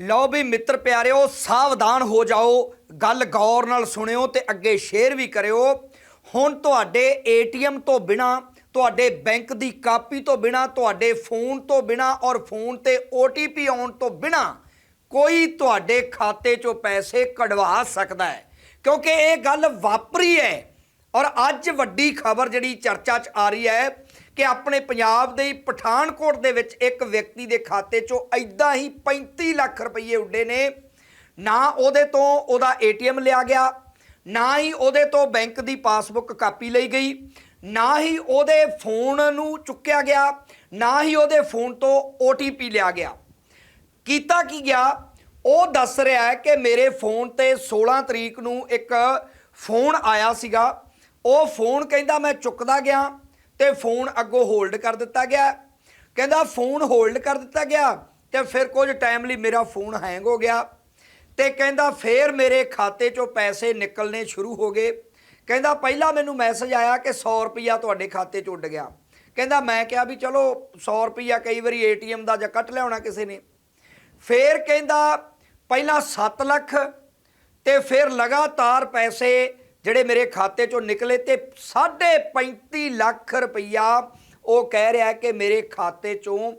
ਲਓ ਵੀ ਮਿੱਤਰ ਪਿਆਰਿਓ, ਸਾਵਧਾਨ ਹੋ ਜਾਓ, ਗੱਲ ਗੌਰ ਨਾਲ ਸੁਣਿਓ ਤੇ ਅੱਗੇ ਸ਼ੇਅਰ ਵੀ ਕਰਿਓ। ਹੁਣ ਤੁਹਾਡੇ ਏਟੀਐਮ ਤੋਂ ਬਿਨਾ, ਤੁਹਾਡੇ ਬੈਂਕ ਦੀ ਕਾਪੀ ਤੋਂ ਬਿਨਾ, ਤੁਹਾਡੇ ਫੋਨ ਤੋਂ ਬਿਨਾ ਔਰ ਫੋਨ ਤੇ OTP ਆਉਣ ਤੋਂ ਬਿਨਾ ਕੋਈ ਤੁਹਾਡੇ ਖਾਤੇ 'ਚੋਂ ਪੈਸੇ ਕਢਵਾ ਸਕਦਾ ਹੈ। ਕਿਉਂਕਿ ਇਹ ਗੱਲ ਵਾਪਰੀ ਹੈ ਔਰ ਅੱਜ ਵੱਡੀ ਖਬਰ ਜਿਹੜੀ ਚਰਚਾ 'ਚ ਆ ਰਹੀ ਹੈ ਕਿ ਆਪਣੇ ਪੰਜਾਬ ਦੇ ਹੀ ਪਠਾਨਕੋਟ ਦੇ ਵਿੱਚ ਇੱਕ ਵਿਅਕਤੀ ਦੇ ਖਾਤੇ 'ਚੋਂ ਐਦਾਂ ਹੀ 35 ਲੱਖ ਰੁਪਏ ਉੱਡੇ ਨੇ। ਨਾ ਉਹਦੇ ਤੋਂ ਉਹਦਾ ਏਟੀਐਮ ਲਿਆ ਗਿਆ, ਨਾ ਹੀ ਉਹਦੇ ਤੋਂ ਬੈਂਕ ਦੀ ਪਾਸਬੁੱਕ ਕਾਪੀ ਲਈ ਗਈ, ਨਾ ਹੀ ਉਹਦੇ ਫੋਨ ਨੂੰ ਚੁੱਕਿਆ ਗਿਆ, ਨਾ ਹੀ ਉਹਦੇ ਫੋਨ ਤੋਂ OTP ਲਿਆ ਗਿਆ। ਕੀਤਾ ਕੀ ਗਿਆ? ਉਹ ਦੱਸ ਰਿਹਾ ਹੈ ਕਿ ਮੇਰੇ ਫੋਨ ਤੇ 16 ਤਰੀਕ ਨੂੰ ਇੱਕ ਫੋਨ ਆਇਆ ਸੀਗਾ। ਉਹ ਫੋਨ ਕਹਿੰਦਾ, ਮੈਂ ਚੁੱਕਦਾ ਗਿਆ। ਤੇ ਫੋਨ ਅੱਗੋਂ ਹੋਲਡ ਕਰ ਦਿੱਤਾ ਗਿਆ। ਕਹਿੰਦਾ, ਫੋਨ ਹੋਲਡ ਕਰ ਦਿੱਤਾ ਗਿਆ ਤੇ ਫਿਰ ਕੁਝ ਟਾਈਮ ਲਈ ਮੇਰਾ ਫੋਨ ਹੈਂਗ ਹੋ ਗਿਆ। ਤੇ ਕਹਿੰਦਾ, ਫੇਰ ਮੇਰੇ ਖਾਤੇ 'ਚੋਂ ਪੈਸੇ ਨਿਕਲਣੇ ਸ਼ੁਰੂ ਹੋ ਗਏ। ਕਹਿੰਦਾ, ਪਹਿਲਾਂ ਮੈਨੂੰ ਮੈਸੇਜ ਆਇਆ ਕਿ 100 ਰੁਪਿਆ ਤੁਹਾਡੇ ਖਾਤੇ 'ਚ ਉੱਡ ਗਿਆ। ਕਹਿੰਦਾ, ਮੈਂ ਕਿਹਾ ਵੀ ਚਲੋ 100 ਰੁਪਿਆ ਕਈ ਵਾਰੀ ਏਟੀਐਮ ਦਾ ਜਾਂ ਕੱਟ ਲਿਆਉਣਾ ਕਿਸੇ ਨੇ। ਫੇਰ ਕਹਿੰਦਾ, ਪਹਿਲਾਂ 7 ਲੱਖ ਤੇ ਫਿਰ ਲਗਾਤਾਰ ਪੈਸੇ ਜਿਹੜੇ ਮੇਰੇ ਖਾਤੇ ਚੋਂ ਨਿਕਲੇ ਤੇ 35 ਲੱਖ ਰੁਪਈਆ ਉਹ ਕਹਿ ਰਿਹਾ ਕਿ ਮੇਰੇ ਖਾਤੇ ਚੋਂ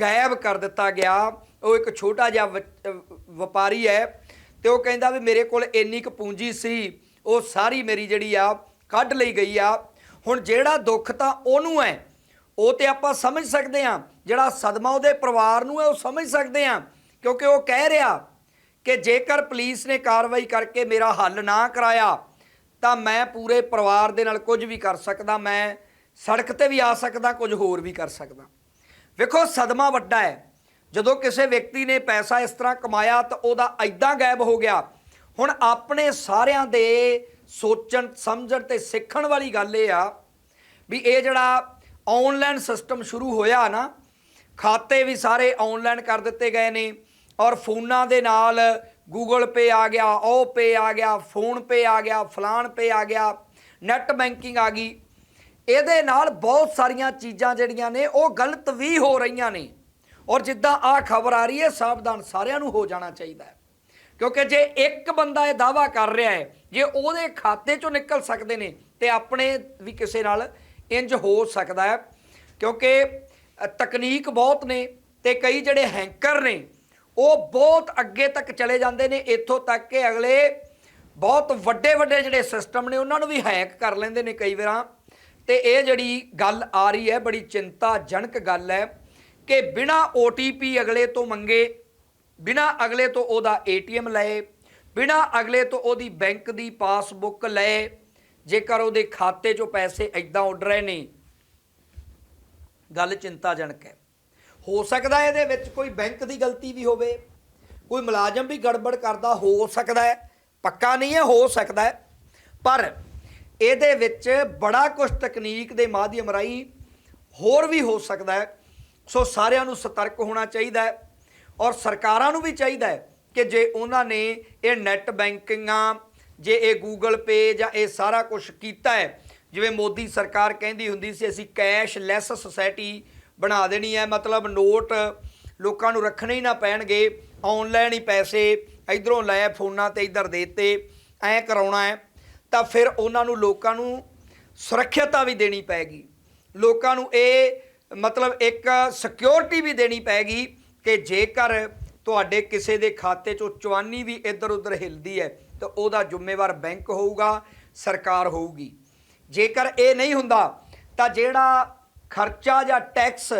ਗਾਇਬ ਕਰ ਦਿੱਤਾ ਗਿਆ। ਉਹ ਇੱਕ ਛੋਟਾ ਜਿਹਾ ਵ- ਵਪਾਰੀ ਹੈ ਤੇ ਉਹ ਕਹਿੰਦਾ ਵੀ ਮੇਰੇ ਕੋਲ ਇੰਨੀ ਕੁ ਪੂੰਜੀ ਸੀ, ਉਹ ਸਾਰੀ ਮੇਰੀ ਜਿਹੜੀ ਆ ਕੱਢ ਲਈ ਗਈ ਆ। ਹੁਣ ਜਿਹੜਾ ਦੁੱਖ ਤਾਂ ਉਹਨੂੰ ਹੈ, ਉਹ ਤੇ ਆਪਾਂ ਸਮਝ ਸਕਦੇ ਹਾਂ। ਜਿਹੜਾ ਸਦਮਾ ਉਹਦੇ ਪਰਿਵਾਰ ਨੂੰ ਹੈ, ਉਹ ਸਮਝ ਸਕਦੇ ਹਾਂ। ਕਿਉਂਕਿ ਉਹ ਕਹਿ ਰਿਹਾ ਕਿ ਜੇਕਰ ਪੁਲਿਸ ਨੇ ਕਾਰਵਾਈ ਕਰਕੇ ਮੇਰਾ ਹੱਲ ਨਾ ਕਰਾਇਆ ਤਾਂ ਮੈਂ ਪੂਰੇ ਪਰਿਵਾਰ ਦੇ ਨਾਲ ਕੁਝ ਵੀ ਕਰ ਸਕਦਾ, ਮੈਂ ਸੜਕ ਤੇ ਵੀ ਆ ਸਕਦਾ, ਕੁਝ ਹੋਰ ਵੀ ਕਰ ਸਕਦਾ। ਵੇਖੋ, ਸਦਮਾ ਵੱਡਾ ਹੈ। ਜਦੋਂ ਕਿਸੇ ਵਿਅਕਤੀ ਨੇ ਪੈਸਾ ਇਸ ਤਰ੍ਹਾਂ ਕਮਾਇਆ ਤਾਂ ਉਹਦਾ ਐਦਾਂ ਗਾਇਬ ਹੋ ਗਿਆ। ਹੁਣ ਆਪਣੇ ਸਾਰਿਆਂ ਦੇ ਸੋਚਣ, ਸਮਝਣ ਤੇ ਸਿੱਖਣ ਵਾਲੀ ਗੱਲ ਇਹ ਆ ਵੀ ਇਹ ਜਿਹੜਾ ਆਨਲਾਈਨ ਸਿਸਟਮ ਸ਼ੁਰੂ ਹੋਇਆ ਨਾ, ਖਾਤੇ ਵੀ ਸਾਰੇ ਆਨਲਾਈਨ ਕਰ ਦਿੱਤੇ ਗਏ ਨੇ ਔਰ ਫੋਨਾਂ ਦੇ ਨਾਲ ਗੂਗਲ ਪੇ ਆ ਗਿਆ ਓ ਪੇ ਆ ਗਿਆ ਫੋਨ ਪੇ ਆ ਗਿਆ ਫਲਾਨ ਪੇ ਆ ਗਿਆ ਨੈਟ ਬੈਂਕਿੰਗ ਆ ਗਈ। ਇਹਦੇ ਨਾਲ ਬਹੁਤ ਸਾਰੀਆਂ ਚੀਜ਼ਾਂ ਜਿਹੜੀਆਂ ਨੇ, ਉਹ ਗਲਤ ਵੀ ਹੋ ਰਹੀਆਂ ਨੇ। ਔਰ ਜਿੱਦਾਂ ਆ ਖਬਰ ਆ ਰਹੀ ਹੈ, ਸਾਵਧਾਨ ਸਾਰਿਆਂ ਨੂੰ ਹੋ ਜਾਣਾ ਚਾਹੀਦਾ ਹੈ। ਕਿਉਂਕਿ ਜੇ ਇੱਕ ਬੰਦਾ ਇਹ ਦਾਵਾ ਕਰ ਰਿਹਾ ਹੈ, ਜੇ ਉਹਦੇ ਖਾਤੇ ਚੋਂ ਨਿਕਲ ਸਕਦੇ ਨੇ, ਤੇ ਆਪਣੇ ਵੀ ਕਿਸੇ ਨਾਲ ਇੰਜ ਹੋ ਸਕਦਾ ਹੈ। ਕਿਉਂਕਿ ਤਕਨੀਕ ਬਹੁਤ ਨੇ, ਤੇ ਕਈ ਜਿਹੜੇ ਹੈਂਕਰ ਨੇ ਉਹ ਬਹੁਤ ਅੱਗੇ ਤੱਕ ਚਲੇ ਜਾਂਦੇ ਨੇ, ਇੱਥੋਂ ਤੱਕ ਕਿ ਅਗਲੇ ਬਹੁਤ ਵੱਡੇ ਵੱਡੇ ਜਿਹੜੇ ਸਿਸਟਮ ਨੇ, ਉਹਨਾਂ ਨੂੰ ਵੀ ਹੈਕ ਕਰ ਲੈਂਦੇ ਨੇ ਕਈ ਵਾਰਾਂ। ਤੇ ਇਹ ਜਿਹੜੀ ਗੱਲ ਆ ਰਹੀ ਹੈ, ਬੜੀ ਚਿੰਤਾਜਨਕ ਗੱਲ ਹੈ ਕਿ ਬਿਨਾ OTP ਅਗਲੇ ਤੋਂ ਮੰਗੇ, ਬਿਨਾ ਅਗਲੇ ਤੋਂ ਉਹਦਾ ATM ਲਏ, ਬਿਨਾ ਅਗਲੇ ਤੋਂ ਉਹਦੀ ਬੈਂਕ ਦੀ ਪਾਸਬੁੱਕ ਲਏ, ਜੇਕਰ ਉਹਦੇ ਖਾਤੇ 'ਚੋਂ ਪੈਸੇ ਐਦਾਂ ਉੱਡ ਰਹੇ ਨੇ। ਗੱਲ ਚਿੰਤਾਜਨਕ ਹੈ। ਹੋ ਸਕਦਾ ਇਹਦੇ ਵਿੱਚ ਕੋਈ ਬੈਂਕ ਦੀ ਗਲਤੀ ਵੀ ਹੋਵੇ, ਕੋਈ ਮੁਲਾਜ਼ਮ ਵੀ ਗੜਬੜ ਕਰਦਾ, ਹੋ ਸਕਦਾ ਹੈ, ਪੱਕਾ ਨਹੀਂ ਹੈ, ਹੋ ਸਕਦਾ ਹੈ, ਪਰ ਇਹਦੇ ਵਿੱਚ ਬੜਾ ਕੁਝ ਤਕਨੀਕ ਦੇ ਮਾਧਿਅਮ ਰਾਹੀਂ ਹੋਰ ਵੀ ਹੋ ਸਕਦਾ ਹੈ। ਸੋ ਸਾਰਿਆਂ ਨੂੰ ਸਤਰਕ ਹੋਣਾ ਚਾਹੀਦਾ ਹੈ ਔਰ ਸਰਕਾਰਾਂ ਨੂੰ ਵੀ ਚਾਹੀਦਾ ਹੈ ਕਿ ਜੇ ਉਹਨਾਂ ਨੇ ਇਹ ਨੈਟ ਬੈਂਕਿੰਗਾਂ, ਜੇ ਇਹ ਗੂਗਲ ਪੇ ਜਾਂ ਇਹ ਸਾਰਾ ਕੁਝ ਕੀਤਾ ਹੈ, ਜਿਵੇਂ ਮੋਦੀ ਸਰਕਾਰ ਕਹਿੰਦੀ ਹੁੰਦੀ ਸੀ, ਅਸੀਂ ਕੈਸ਼ਲੈਸ ਸੁਸਾਇਟੀ ਬਣਾ ਦੇਣੀ ਹੈ। ਮਤਲਬ ਨੋਟ ਲੋਕਾਂ ਨੂੰ ਰੱਖਣੇ ਹੀ ਨਾ ਪੈਣਗੇ। ਆਨਲਾਈਨ ਹੀ ਪੈਸੇ ਇਧਰੋਂ ਲੈ, ਫੋਨਾਂ ਤੇ ਇਧਰ ਦੇਤੇ। ਐ ਕਰਾਉਣਾ ਹੈ। ਤਾਂ ਫਿਰ ਉਹਨਾਂ ਨੂੰ ਲੋਕਾਂ ਨੂੰ ਸੁਰੱਖਿਅਤਾ ਵੀ ਦੇਣੀ ਪੈਗੀ। ਲੋਕਾਂ ਨੂੰ ਇਹ ਮਤਲਬ ਇੱਕ ਸਿਕਿਉਰਿਟੀ ਵੀ ਦੇਣੀ ਪੈਗੀ ਕਿ ਜੇਕਰ ਤੁਹਾਡੇ ਕਿਸੇ ਦੇ ਖਾਤੇ ਚੋਂ ਚਵਾਨੀ ਵੀ ਇੱਧਰ ਉੱਧਰ ਹਿਲਦੀ ਹੈ, ਤਾਂ ਉਹਦਾ ਜ਼ਿੰਮੇਵਾਰ ਬੈਂਕ ਹੋਊਗਾ, ਸਰਕਾਰ ਹੋਊਗੀ। ਜੇਕਰ ਇਹ ਨਹੀਂ ਹੁੰਦਾ, ਤਾਂ ਜਿਹੜਾ ਖਰਚਾ ਜਾਂ ਟੈਕਸ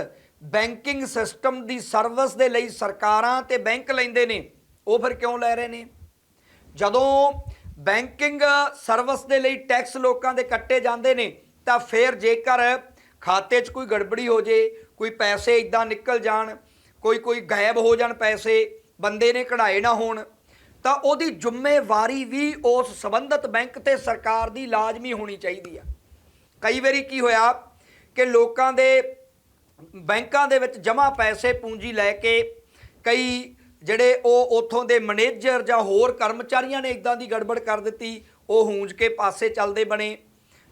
ਬੈਂਕਿੰਗ ਸਿਸਟਮ ਦੀ ਸਰਵਿਸ ਦੇ ਲਈ ਸਰਕਾਰਾਂ ਤੇ ਬੈਂਕ ਲੈਂਦੇ ਨੇ, ਉਹ ਫਿਰ ਕਿਉਂ ਲੈ ਰਹੇ ਨੇ? ਜਦੋਂ ਬੈਂਕਿੰਗ ਸਰਵਿਸ ਦੇ ਲਈ ਟੈਕਸ ਲੋਕਾਂ ਦੇ ਕੱਟੇ ਜਾਂਦੇ ਨੇ, ਤਾਂ ਫਿਰ ਜੇਕਰ ਖਾਤੇ 'ਚ ਕੋਈ ਗੜਬੜੀ ਹੋ ਜੇ, ਕੋਈ ਪੈਸੇ ਇਦਾਂ ਨਿਕਲ ਜਾਣ, ਕੋਈ ਕੋਈ ਗਾਇਬ ਹੋ ਜਾਣ ਪੈਸੇ, ਬੰਦੇ ਨੇ ਕਢਾਏ ਨਾ ਹੋਣ, ਤਾਂ ਉਹਦੀ ਜ਼ਿੰਮੇਵਾਰੀ ਵੀ ਉਸ ਸੰਬੰਧਿਤ ਬੈਂਕ ਤੇ ਸਰਕਾਰ ਦੀ ਲਾਜ਼ਮੀ ਹੋਣੀ ਚਾਹੀਦੀ ਆ। ਕਈ ਵਾਰੀ ਕੀ ਹੋਇਆ ਕਿ ਲੋਕਾਂ ਦੇ ਬੈਂਕਾਂ ਦੇ ਵਿੱਚ ਜਮ੍ਹਾਂ ਪੈਸੇ ਪੂੰਜੀ ਲੈ ਕੇ ਕਈ ਜਿਹੜੇ ਉਹ ਉਥੋਂ ਦੇ ਮੈਨੇਜਰ ਜਾਂ ਹੋਰ ਕਰਮਚਾਰੀਆਂ ਨੇ ਇਦਾਂ ਦੀ ਗੜਬੜ ਕਰ ਦਿੱਤੀ, ਉਹ ਹੂੰਜ ਕੇ ਪਾਸੇ ਚੱਲਦੇ ਬਣੇ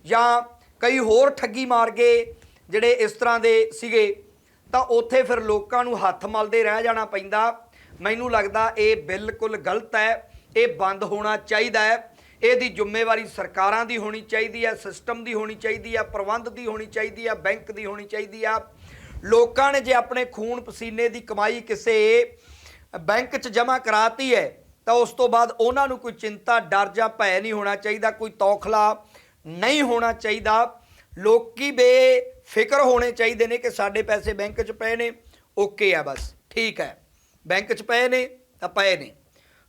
ਜਾਂ ਕਈ ਹੋਰ ਠੱਗੀ ਮਾਰ ਗਏ ਜਿਹੜੇ ਇਸ ਤਰ੍ਹਾਂ ਦੇ ਸੀਗੇ, ਤਾਂ ਉੱਥੇ ਫਿਰ ਲੋਕਾਂ ਨੂੰ ਹੱਥ ਮਲਦੇ ਰਹਿ ਜਾਣਾ ਪੈਂਦਾ। ਮੈਨੂੰ ਲੱਗਦਾ ਇਹ ਬਿਲਕੁਲ ਗਲਤ ਹੈ, ਇਹ ਬੰਦ ਹੋਣਾ ਚਾਹੀਦਾ ਹੈ। ਇਹਦੀ ਜ਼ਿੰਮੇਵਾਰੀ ਸਰਕਾਰਾਂ ਦੀ ਹੋਣੀ ਚਾਹੀਦੀ ਹੈ ਸਿਸਟਮ ਦੀ ਹੋਣੀ ਚਾਹੀਦੀ ਹੈ, ਪ੍ਰਬੰਧ ਦੀ ਹੋਣੀ ਚਾਹੀਦੀ ਹੈ, ਬੈਂਕ ਦੀ ਹੋਣੀ ਚਾਹੀਦੀ ਆ ਲੋਕਾਂ ਨੇ ਜੇ ਆਪਣੇ ਖੂਨ ਪਸੀਨੇ ਦੀ ਕਮਾਈ ਕਿਸੇ ਬੈਂਕ 'ਚ ਜਮ੍ਹਾਂ ਕਰਾਤੀ ਹੈ, ਤਾਂ ਉਸ ਤੋਂ ਬਾਅਦ ਉਹਨਾਂ ਨੂੰ ਕੋਈ ਚਿੰਤਾ, ਡਰ ਜਾਂ ਭੈ ਨਹੀਂ ਹੋਣਾ ਚਾਹੀਦਾ, ਕੋਈ ਤੌਖਲਾ ਨਹੀਂ ਹੋਣਾ ਚਾਹੀਦਾ। ਲੋਕੀ ਬੇਫਿਕਰ ਹੋਣੇ ਚਾਹੀਦੇ ਨੇ ਕਿ ਸਾਡੇ ਪੈਸੇ ਬੈਂਕ 'ਚ ਪਏ ਨੇ, ਓਕੇ ਆ ਬਸ, ਠੀਕ ਹੈ। ਬੈਂਕ 'ਚ ਪਏ ਨੇ, ਤਾਂ ਪਏ ਨੇ।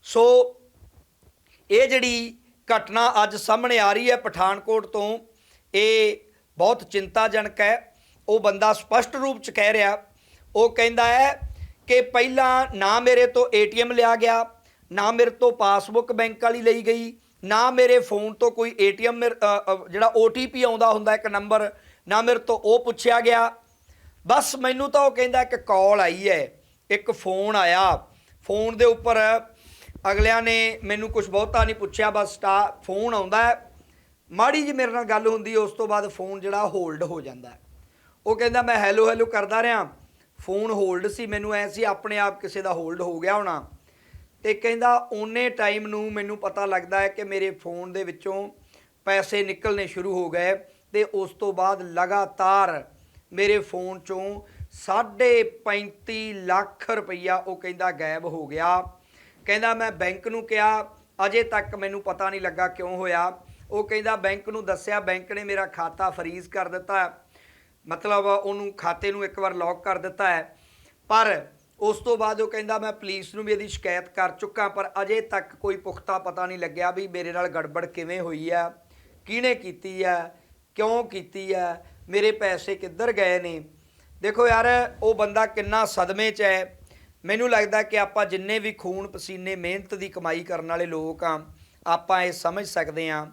ਸੋ, ਇਹ ਜਿਹੜੀ ਘਟਨਾ ਅੱਜ ਸਾਹਮਣੇ ਆ ਰਹੀ ਹੈ। ਪਠਾਨਕੋਟ ਤੋਂ ਇਹ ਬਹੁਤ ਚਿੰਤਾਜਨਕ ਹੈ। ਉਹ ਬੰਦਾ ਸਪਸ਼ਟ ਰੂਪ ਚ ਕਹਿ ਰਿਹਾ, ਉਹ ਕਹਿੰਦਾ ਹੈ ਕਿ ਪਹਿਲਾਂ ਨਾ ਮੇਰੇ ਤੋਂ ਏਟੀਐਮ ਲਿਆ ਗਿਆ, ਨਾ ਮੇਰੇ ਤੋਂ ਪਾਸਬੁੱਕ ਬੈਂਕ ਵਾਲੀ ਲਈ ਗਈ, ਨਾ ਮੇਰੇ ਫੋਨ ਤੋਂ ਕੋਈ ਏਟੀਐਮ ਜਿਹੜਾ OTP ਆਉਂਦਾ ਹੁੰਦਾ ਇੱਕ ਨੰਬਰ, ਨਾ ਮੇਰੇ ਤੋਂ ਉਹ ਪੁੱਛਿਆ ਗਿਆ। ਬਸ ਮੈਨੂੰ ਤਾਂ ਉਹ ਕਹਿੰਦਾ ਇੱਕ ਕਾਲ ਆਈ ਹੈ, ਇੱਕ ਫੋਨ ਆਇਆ। ਫੋਨ ਦੇ ਉੱਪਰ ਅਗਲਿਆਂ ਨੇ ਮੈਨੂੰ ਕੁਝ ਬਹੁਤਾ ਨਹੀਂ ਪੁੱਛਿਆ, ਬਸ ਸਟਾ ਫੋਨ ਆਉਂਦਾ ਮਾੜੀ ਜੀ ਮੇਰੇ ਨਾਲ ਗੱਲ ਹੁੰਦੀ, ਉਸ ਤੋਂ ਬਾਅਦ ਫੋਨ ਜਿਹੜਾ ਹੋਲਡ ਹੋ ਜਾਂਦਾ ਉਹ ਕਹਿੰਦਾ, ਮੈਂ ਹੈਲੋ ਹੈਲੋ ਕਰਦਾ ਰਿਹਾ। ਫੋਨ ਹੋਲਡ ਸੀ, ਮੈਨੂੰ ਐ ਸੀ, ਆਪਣੇ ਆਪ ਕਿਸੇ ਦਾ ਹੋਲਡ ਹੋ ਗਿਆ ਹੋਣਾ। ਤੇ ਕਹਿੰਦਾ ਓਨੇ ਟਾਈਮ ਨੂੰ ਮੈਨੂੰ ਪਤਾ ਲੱਗਦਾ ਹੈ ਕਿ ਮੇਰੇ ਫੋਨ ਦੇ ਵਿੱਚੋਂ ਪੈਸੇ ਨਿਕਲਣੇ ਸ਼ੁਰੂ ਹੋ ਗਏ ਤੇ ਉਸ ਤੋਂ ਬਾਅਦ ਲਗਾਤਾਰ ਮੇਰੇ ਫੋਨ ਚੋਂ 35 ਲੱਖ ਰੁਪਈਆ, ਉਹ ਕਹਿੰਦਾ, ਗਾਇਬ ਹੋ ਗਿਆ। ਕਹਿੰਦਾ, ਮੈਂ ਬੈਂਕ ਨੂੰ ਕਿਹਾ, ਅਜੇ ਤੱਕ ਮੈਨੂੰ ਪਤਾ ਨਹੀਂ ਲੱਗਾ ਕਿਉਂ ਹੋਇਆ। ਉਹ ਕਹਿੰਦਾ, ਬੈਂਕ ਨੂੰ ਦੱਸਿਆ, ਬੈਂਕ ਨੇ ਮੇਰਾ ਖਾਤਾ ਫਰੀਜ਼ ਕਰ ਦਿੱਤਾ ਮਤਲਬ ਉਹਨੂੰ ਖਾਤੇ ਨੂੰ ਇੱਕ ਵਾਰ ਲੌਕ ਕਰ ਦਿੱਤਾ ਹੈ। ਪਰ ਉਸ ਤੋਂ ਬਾਅਦ ਉਹ ਕਹਿੰਦਾ, ਮੈਂ ਪੁਲਿਸ ਨੂੰ ਵੀ ਇਹਦੀ ਸ਼ਿਕਾਇਤ ਕਰ ਚੁੱਕਾ, ਪਰ ਅਜੇ ਤੱਕ ਕੋਈ ਪੁਖਤਾ ਪਤਾ ਨਹੀਂ ਲੱਗਿਆ ਵੀ ਮੇਰੇ ਨਾਲ ਗੜਬੜ ਕਿਵੇਂ ਹੋਈ ਹੈ, ਕਿਹਨੇ ਕੀਤੀ ਹੈ, ਕਿਉਂ ਕੀਤੀ ਹੈ, ਮੇਰੇ ਪੈਸੇ ਕਿੱਧਰ ਗਏ ਨੇ? ਦੇਖੋ ਯਾਰ, ਉਹ ਬੰਦਾ ਕਿੰਨਾ ਸਦਮੇ 'ਚ ਹੈ। ਮੈਨੂੰ ਲੱਗਦਾ ਕਿ ਆਪਾਂ ਜਿੰਨੇ ਵੀ ਖੂਨ ਪਸੀਨੇ, ਮਿਹਨਤ ਦੀ ਕਮਾਈ ਕਰਨ ਵਾਲੇ ਲੋਕ ਆ, ਆਪਾਂ ਇਹ ਸਮਝ ਸਕਦੇ ਆ।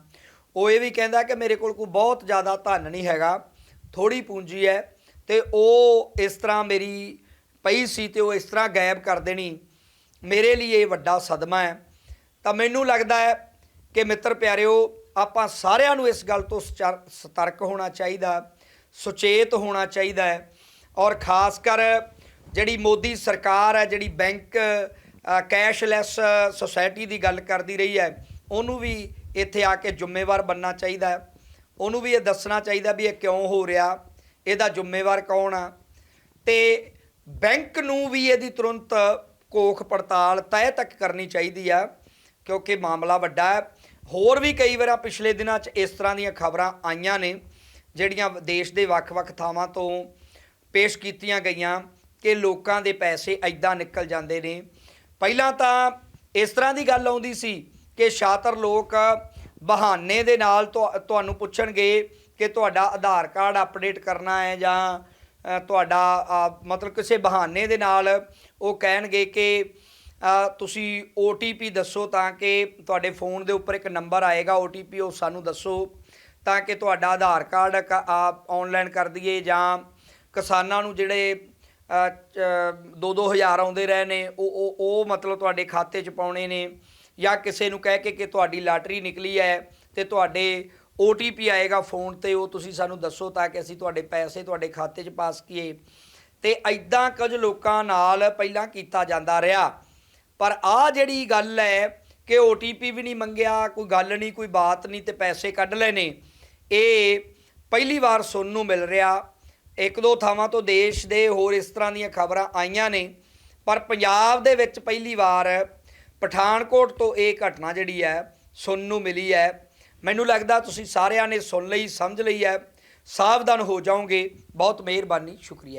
ਉਹ ਇਹ ਵੀ ਕਹਿੰਦਾ ਕਿ ਮੇਰੇ ਕੋਲ ਕੋਈ ਬਹੁਤ ਜ਼ਿਆਦਾ ਧਨ ਨਹੀਂ ਹੈਗਾ ਥੋੜੀ ਪੂੰਜੀ ਹੈ ਤੇ ਉਹ ਇਸ ਤਰ੍ਹਾਂ ਮੇਰੀ ਪਈ ਸੀ ਤੇ ਉਹ ਇਸ ਤਰ੍ਹਾਂ ਗਾਇਬ ਕਰ ਦੇਣੀ। ਮੇਰੇ ਲਈ ਇਹ ਵੱਡਾ ਸਦਮਾ ਹੈ। ਤਾਂ ਮੈਨੂੰ ਲੱਗਦਾ ਹੈ ਕਿ ਮਿੱਤਰ ਪਿਆਰਿਓ, ਆਪਾਂ ਸਾਰਿਆਂ ਨੂੰ ਇਸ ਗੱਲ ਤੋਂ ਸਚਰ- ਸਤਰਕ ਹੋਣਾ ਚਾਹੀਦਾ, ਸੁਚੇਤ ਹੋਣਾ ਚਾਹੀਦਾ ਹੈ। ਔਰ ਖਾਸ ਕਰ ਜਿਹੜੀ ਮੋਦੀ ਸਰਕਾਰ ਹੈ, ਜਿਹੜੀ ਬੈਂਕ ਕੈਸ਼ਲੈਸ ਸੁਸਾਇਟੀ ਦੀ ਗੱਲ ਕਰਦੀ ਰਹੀ ਹੈ, ਉਹਨੂੰ ਵੀ ਇੱਥੇ ਆ ਕੇ ਜ਼ਿੰਮੇਵਾਰ ਬੰਨਣਾ ਚਾਹੀਦਾ ਹੈ। ਉਹਨੂੰ ਵੀ ਇਹ ਦੱਸਣਾ ਚਾਹੀਦਾ ਵੀ ਇਹ ਕਿਉਂ ਹੋ ਰਿਹਾ, ਇਹਦਾ ਜ਼ਿੰਮੇਵਾਰ ਕੌਣ ਆ? ਤੇ ਬੈਂਕ ਨੂੰ ਵੀ ਇਹਦੀ ਤੁਰੰਤ ਕੋਖ ਪੜਤਾਲ ਤੈਅ ਤੱਕ ਕਰਨੀ ਚਾਹੀਦੀ ਆ, ਕਿਉਂਕਿ ਮਾਮਲਾ ਵੱਡਾ ਹੈ। ਹੋਰ ਵੀ ਕਈ ਵਾਰ ਪਿਛਲੇ ਦਿਨਾਂ 'ਚ ਇਸ ਤਰ੍ਹਾਂ ਦੀਆਂ ਖਬਰਾਂ ਆਈਆਂ ਨੇ, ਜਿਹੜੀਆਂ ਦੇਸ਼ ਦੇ ਵੱਖ-ਵੱਖ ਥਾਵਾਂ ਤੋਂ ਪੇਸ਼ ਕੀਤੀਆਂ ਗਈਆਂ। ਕਿ ਲੋਕਾਂ ਦੇ ਪੈਸੇ ਐਦਾਂ ਨਿਕਲ ਜਾਂਦੇ ਨੇ। ਪਹਿਲਾਂ ਤਾਂ ਇਸ ਤਰ੍ਹਾਂ ਦੀ ਗੱਲ ਆਉਂਦੀ ਸੀ ਕਿ ਸ਼ਾਤਰ ਲੋਕ ਬਹਾਨੇ ਦੇ ਨਾਲ ਤੁਹਾਨੂੰ ਪੁੱਛਣਗੇ ਕਿ ਤੁਹਾਡਾ ਆਧਾਰ ਕਾਰਡ ਅਪਡੇਟ ਕਰਨਾ ਹੈ ਜਾਂ ਤੁਹਾਡਾ ਮਤਲਬ ਕਿਸੇ ਬਹਾਨੇ ਦੇ ਨਾਲ ਉਹ ਕਹਿਣਗੇ ਕਿ ਅ, ਤੁਸੀਂ OTP ਦੱਸੋ ਤਾਂ ਕਿ ਤੁਹਾਡੇ ਫੋਨ ਦੇ ਉੱਪਰ ਇੱਕ ਨੰਬਰ ਆਏਗਾ OTP ਉਹ ਸਾਨੂੰ ਦੱਸੋ ਤਾਂ ਕਿ ਤੁਹਾਡਾ ਆਧਾਰ ਕਾਰਡ ਆਨਲਾਈਨ ਕਰ ਦਈਏ ਜਾਂ ਕਿਸਾਨਾਂ ਨੂੰ ਜਿਹੜੇ 2-2000 ਆਉਂਦੇ ਰਹੇ ਨੇ, ਉਹ ਉਹ ਉਹ ਮਤਲਬ ਤੁਹਾਡੇ ਖਾਤੇ 'ਚ ਪਾਉਣੇ ਨੇ, ਜਾਂ ਕਿਸੇ ਨੂੰ ਕਹਿ ਕੇ ਕਿ ਤੁਹਾਡੀ ਲਾਟਰੀ ਨਿਕਲੀ ਹੈ ਤੇ ਤੁਹਾਡੇ OTP ਆਏਗਾ ਫੋਨ ਤੇ, ਉਹ ਤੁਸੀਂ ਸਾਨੂੰ ਦੱਸੋ ਤਾਂ ਕਿ ਅਸੀਂ ਤੁਹਾਡੇ ਪੈਸੇ ਤੁਹਾਡੇ ਖਾਤੇ 'ਚ ਪਾ ਸਕੀਏ। ਤੇ ਐਦਾਂ ਕੁਝ ਲੋਕਾਂ ਨਾਲ ਪਹਿਲਾਂ ਕੀਤਾ ਜਾਂਦਾ ਰਿਹਾ। ਪਰ ਆ ਜਿਹੜੀ ਗੱਲ ਹੈ ਕਿ OTP ਵੀ ਨਹੀਂ ਮੰਗਿਆ, ਕੋਈ ਗੱਲ ਨਹੀਂ, ਕੋਈ ਬਾਤ ਨਹੀਂ ਤੇ ਪੈਸੇ ਕੱਢ ਲਏ ਨੇ ਇਹ ਪਹਿਲੀ ਵਾਰ ਸੁਣਨ ਨੂੰ ਮਿਲ ਰਿਹਾ। ਇੱਕ ਦੋ ਥਾਵਾਂ ਤੋਂ ਦੇਸ਼ ਦੇ ਹੋਰ ਇਸ ਤਰ੍ਹਾਂ ਦੀਆਂ ਖਬਰਾਂ ਆਈਆਂ ਨੇ, ਪਰ ਪੰਜਾਬ ਦੇ ਵਿੱਚ ਪਹਿਲੀ ਵਾਰ ਪਠਾਨਕੋਟ ਤੋਂ ਇਹ ਘਟਨਾ ਜਿਹੜੀ ਹੈ, ਸੁਣਨ ਨੂੰ ਮਿਲੀ ਹੈ। ਮੈਨੂੰ ਲੱਗਦਾ ਤੁਸੀਂ ਸਾਰਿਆਂ ਨੇ ਸੁਣ ਲਈ, ਸਮਝ ਲਈ ਹੈ। ਸਾਵਧਾਨ ਹੋ ਜਾਓਗੇ। ਬਹੁਤ ਮਿਹਰਬਾਨੀ, ਸ਼ੁਕਰੀਆ।